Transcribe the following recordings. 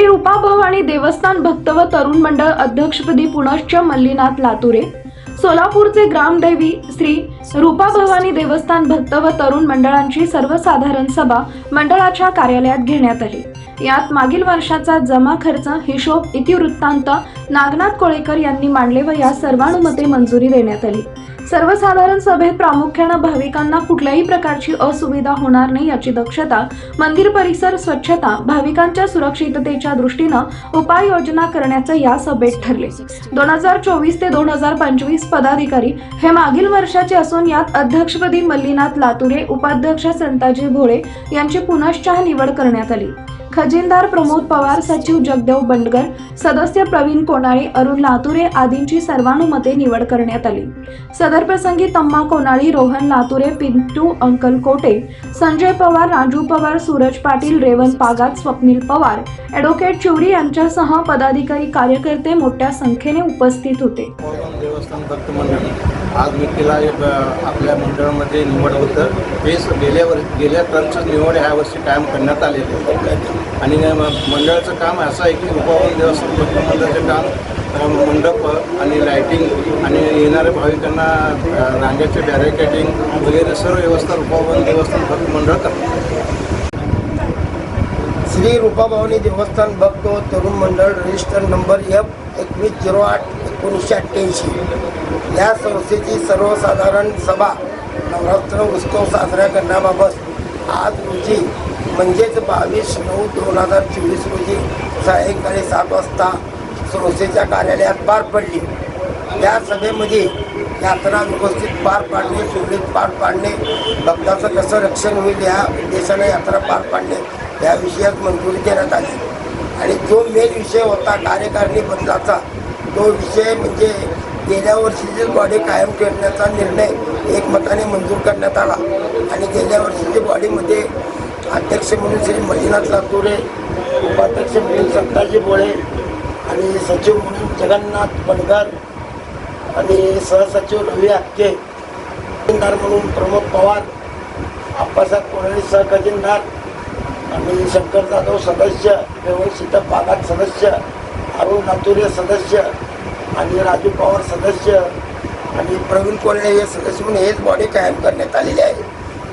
रूपाभवानी देवस्थान भक्त व तरुण मंडळ अध्यक्षपदी पुनश्च मल्लीनाथ लातुरे सोलापूरचे ग्रामदैवी श्री रूपाभवानी देवस्थान भक्त व तरुण मंडळांची सर्वसाधारण सभा मंडळाच्या कार्यालयात घेण्यात आली. यात मागील वर्षाचा जमा खर्च हिशोब इतिवृत्तांत नागनाथ कोळेकर यांनी मांडले व या सर्वानुमते मंजुरी देण्यात आली. सर्वसाधारण सभेत प्रामुख्यानं भाविकांना कुठल्याही प्रकारची असुविधा होणार नाही याची दक्षता मंदिर परिसर स्वच्छता भाविकांच्या सुरक्षिततेच्या दृष्टीनं उपाययोजना करण्याचं या सभेत ठरले. दोन हजार चोवीस ते दोन हजार पंचवीस पदाधिकारी हे मागील वर्षाचे असून यात अध्यक्षपदी मल्लीनाथ लातुरे उपाध्यक्ष संताजी भोळे यांची पुनश्च निवड करण्यात आली. खजिनदार प्रमोद पवार सचिव जगदेव बंडगर सदस्य प्रवीण कोनाळे अरुण लातुरे आदींची सर्वानुमते निवड करण्यात आली. सदर प्रसंगी तम्मा कोनाळी रोहन लातुरे पिंटू अंकल कोटे संजय पवार राजू पवार सूरज पाटील रेवन पागात स्वप्नील पवार ॲडव्होकेट चिवरी यांच्यासह पदाधिकारी कार्यकर्ते मोठ्या संख्येने उपस्थित होते. आज मी तिला एक आपल्या मंडळामध्ये निवड होतं. हे गेल्या वर गेल्या टर्मचं निवड ह्या वर्षी कायम करण्यात आलेली आणि मंडळाचं काम असं आहे की उपवन देवस्थान मंडळाचं काम मंडप आणि लायटिंग आणि येणाऱ्या भाविकांना रांगेचे बॅरिकेटिंग वगैरे सर्व व्यवस्था उपवन देवस्थान भक्त मंडळ करतात. श्री रूपाभवानी देवस्थान भक्त तरुण मंडळ रजिस्टर नंबर एफ एकवीस झिरो आठ एकोणीसशे अठ्ठ्याऐंशी. या संस्थेची सर्वसाधारण सभा नवरात्र उत्सव साजरा करण्याबाबत आज रोजी म्हणजेच बावीस नऊ दोन हजार चोवीस रोजी सायंकाळी सात वाजता संस्थेच्या कार्यालयात पार पडली. त्या सभेमध्ये यात्रा व्यवस्थित पार पाडणे सुरळीत पार पाडणे भक्ताचं कसं रक्षण होईल या उद्देशाने यात्रा पार पाडणे या विषयात मंजुरी देण्यात आली. आणि जो मेन विषय होता कार्यकारिणी बदलाचा तो विषय म्हणजे गेल्या वर्षीची बॉडी कायम ठेवण्याचा निर्णय एकमताने मंजूर करण्यात आला. आणि गेल्या वर्षीची बॉडीमध्ये अध्यक्ष म्हणून श्री मल्लीनाथ लातुरे उपाध्यक्ष म्हणून संताजी बोळे आणि सचिव म्हणून जगन्नाथ पणकर आणि सहसचिव रवी हक्के खजिनदार म्हणून प्रमोद पवार आप्पासाहेब कोणाळी सहखजिनदार आणि शंकर जाधव सदस्य व्यवस्थित बागात सदस्य अरुण नातुरे सदस्य आणि राजू पवार सदस्य आणि प्रवीण कोल्हे हे सदस्य म्हणून हेच बॉडी कायम करण्यात आलेली आहे.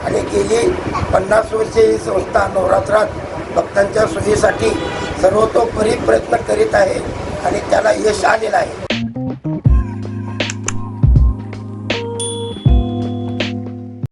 आणि गेली पन्नास वर्षे ही संस्था नवरात्रात भक्तांच्या सोयीसाठी सर्वतोपरी प्रयत्न करीत आहे आणि त्याला यश आलेलं आहे.